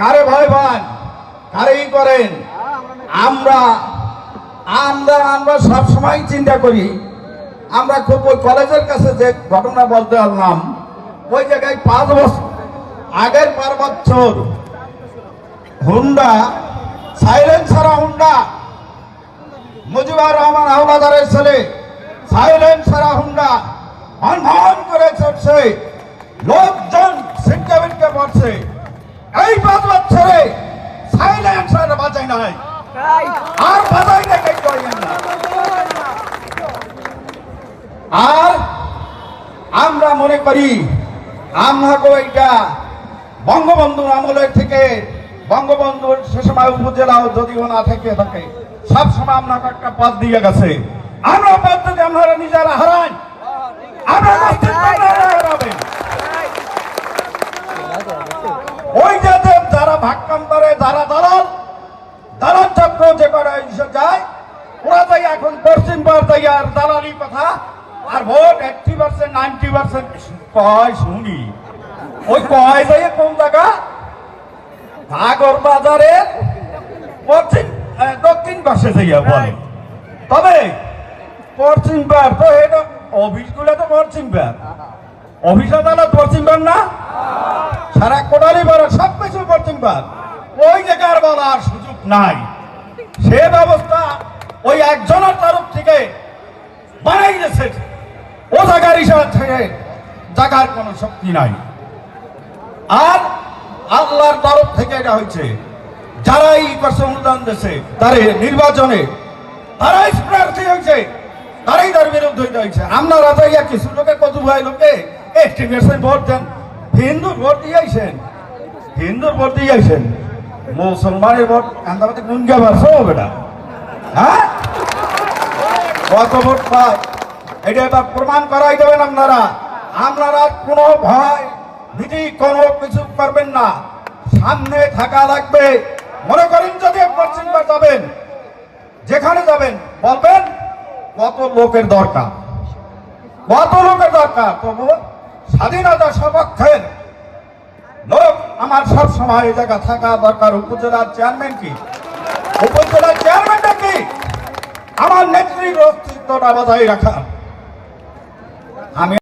কারে ভয় পান? কারে ই করেন। আমরা আমরা আমরা সব সময় চিন্তা করি। আমরা খুব ওই কলেজের কাছে যে ঘটনা বলতে পারলাম, ওই জায়গায় পাঁচ বছর আগের পার বছর হুন্ডা সাইলেন্স ছাড়া হুন্ডা, মুজিবুর রহমান হাওলাদারের ছেলে সাইলেন্স ছাড়া হুন্ডা ভন ভন করে চড়ছে। লোকজন সিটকে বিটকে পড়ছে। এই পাঁচ বছরে সাইলেন্স আর বাজাই নাই আর না আর আমরা মনে করি আমাকে এইটা বঙ্গবন্ধুর আমলের থেকে বঙ্গবন্ধুর সে সময় উপজেলা যদিও না থেকে থাকে সব সময় আপনাকে একটা পদ দিয়ে গেছে। আমরা পদ যদি আপনারা নিজেরা হারান আমরা হারাবেন। ওই যাতে যারা ভাগকাম করে যারা দালাল তাই এখন পশ্চিম আর দালালি কথা আর vote eighty percent ninety percent কয় শুনি? ওই কয় যাই কোন জায়গা? ভাগর বাজারের পশ্চিম দক্ষিণ পাশে যাইয়া বলে। তবে পশ্চিম পার তো এটা অফিসগুলো তো পশ্চিম পার অফিস আদালত পশ্চিম পার না? সারা কোটালি বড় সব কিছু পশ্চিম পার ওই জায়গার বলার সুযোগ নাই। সে ব্যবস্থা ওই একজনের তরফ থেকে বানাই দিয়েছে। ও জায়গার হিসাব থেকে জায়গার কোনো শক্তি নাই। আর আল্লাহর তরফ থেকে এটা হয়েছে, যারাই করছে অনুদান দিয়েছে তারে নির্বাচনে, তারাই প্রার্থী হয়েছে, তারাই তার বিরুদ্ধে হয়েছে। আমরা রাজাইয়া কিছু লোকে কত ভাই লোকে এস্টিমেশন ভোট দেন। হিন্দুর ভোট দিয়ে আইছেন হিন্দুর ভোট দিয়ে আইছেন মুসলমানের ভোট আন্দামাতে গুঙ্গা বাড়ছে ও বেটা হ্যাঁ? কত ভোট পায় এটা এবার প্রমাণ করাই দেবেন আপনারা। আপনারা কোনো ভয়, ভীতি কোনো কিছু করবেন না। সামনে থাকা লাগবে। মনে করেন যদি পশ্চিম যাবেন, যেখানে যাবেন, বলবেন কত লোকের দরকার। কত লোকের দরকার তবু স্বাধীনতা সপক্ষের লোক আমার সব সময় জায়গা থাকা দরকার। উপজেলার চেয়ারম্যান কি? উপজেলার চেয়ারম্যানটা কি আমার নেত্রীর অস্তিত্বটা বজায় রাখা। আমি